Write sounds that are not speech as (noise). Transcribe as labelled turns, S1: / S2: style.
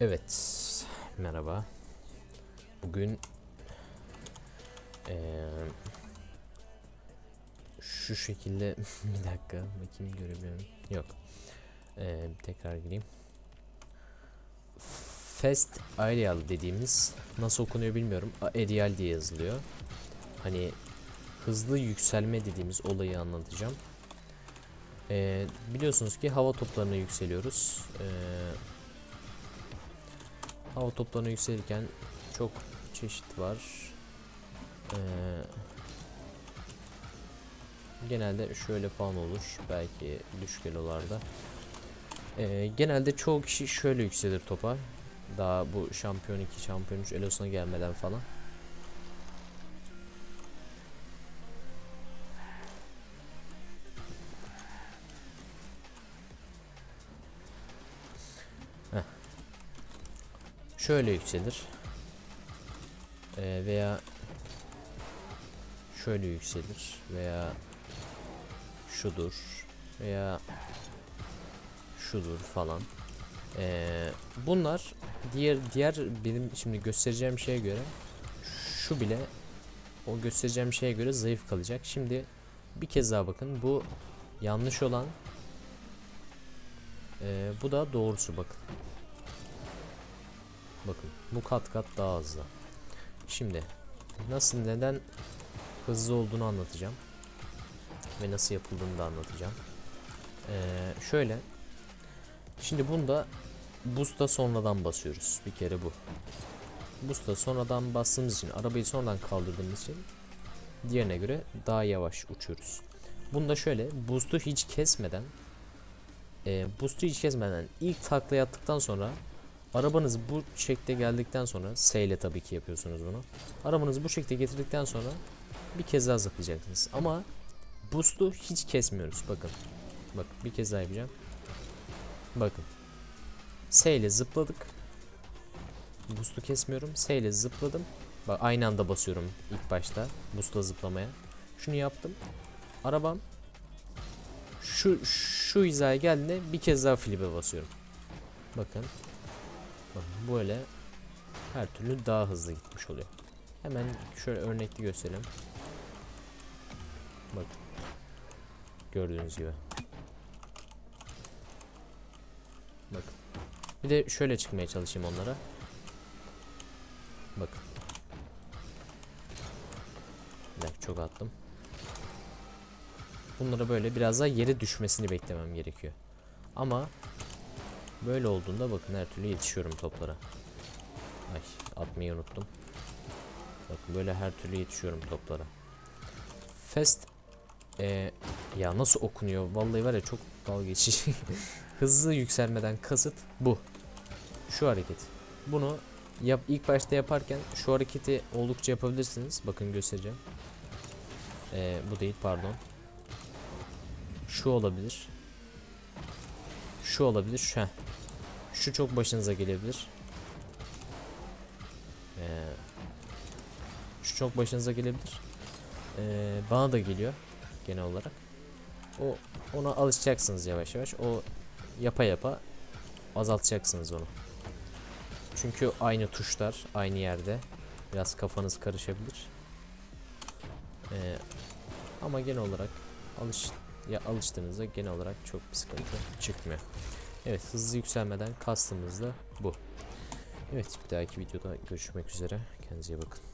S1: Evet, merhaba. Bugün eee, şu şekilde (laughs) bir dakika bakayım görebiliyorum. Yok. Eee, tekrar gireyim. Fast Aerial dediğimiz nasıl okunuyor bilmiyorum. Aerial diye yazılıyor. Hani hızlı yükselme dediğimiz olayı anlatacağım. Eee, biliyorsunuz ki hava toplarına yükseliyoruz. Eee Hava toplarına yükselirken çok çeşit var. Ee, genelde şöyle falan olur. Belki düşük elolarda. Ee, genelde çoğu kişi şöyle yükselir topa. Daha bu şampiyon 2, şampiyon 3 elosuna gelmeden falan. Şöyle yükselir. Ee, veya şöyle yükselir veya şudur veya şudur falan. Ee, bunlar diğer diğer benim şimdi göstereceğim şeye göre şu bile o göstereceğim şeye göre zayıf kalacak. Şimdi bir kez daha bakın bu yanlış olan ee, bu da doğrusu bakın. Bakın bu kat kat daha hızlı. Şimdi nasıl neden hızlı olduğunu anlatacağım. Ve nasıl yapıldığını da anlatacağım. Ee, şöyle. Şimdi bunda boost'a sonradan basıyoruz. Bir kere bu. Boost'a sonradan bastığımız için arabayı sonradan kaldırdığımız için diğerine göre daha yavaş uçuyoruz. Bunda şöyle boost'u hiç kesmeden e, boost'u hiç kesmeden ilk takla attıktan sonra Arabanız bu şekilde geldikten sonra S ile tabii ki yapıyorsunuz bunu. Arabanızı bu şekilde getirdikten sonra bir kez daha zıplayacaksınız. Ama boost'u hiç kesmiyoruz. Bakın. Bak bir kez daha yapacağım. Bakın. S ile zıpladık. Boost'u kesmiyorum. S ile zıpladım. Bak aynı anda basıyorum ilk başta boost'la zıplamaya. Şunu yaptım. Arabam şu şu hizaya geldiğinde bir kez daha flip'e basıyorum. Bakın böyle her türlü daha hızlı gitmiş oluyor. Hemen şöyle örnekli göstereyim. Bakın. Gördüğünüz gibi. Bakın. Bir de şöyle çıkmaya çalışayım onlara. Dakika, çok attım. Bunlara böyle biraz daha yere düşmesini beklemem gerekiyor. Ama Böyle olduğunda bakın her türlü yetişiyorum toplara. Ay atmayı unuttum. Bakın böyle her türlü yetişiyorum toplara. Fast ee, ya nasıl okunuyor? Vallahi var ya çok dalga geçici. (laughs) Hızlı yükselmeden kasıt bu. Şu hareket. Bunu yap ilk başta yaparken şu hareketi oldukça yapabilirsiniz. Bakın göstereceğim. Ee, bu değil pardon. Şu olabilir. Şu olabilir. Şu. Şu çok başınıza gelebilir. Ee, şu çok başınıza gelebilir. Ee, bana da geliyor genel olarak. O ona alışacaksınız yavaş yavaş. O yapa yapa azaltacaksınız onu. Çünkü aynı tuşlar aynı yerde. Biraz kafanız karışabilir. Ee, ama genel olarak alış ya alıştığınızda genel olarak çok bir sıkıntı çıkmıyor. Evet hızlı yükselmeden kastımız da bu. Evet bir dahaki videoda görüşmek üzere. Kendinize iyi bakın.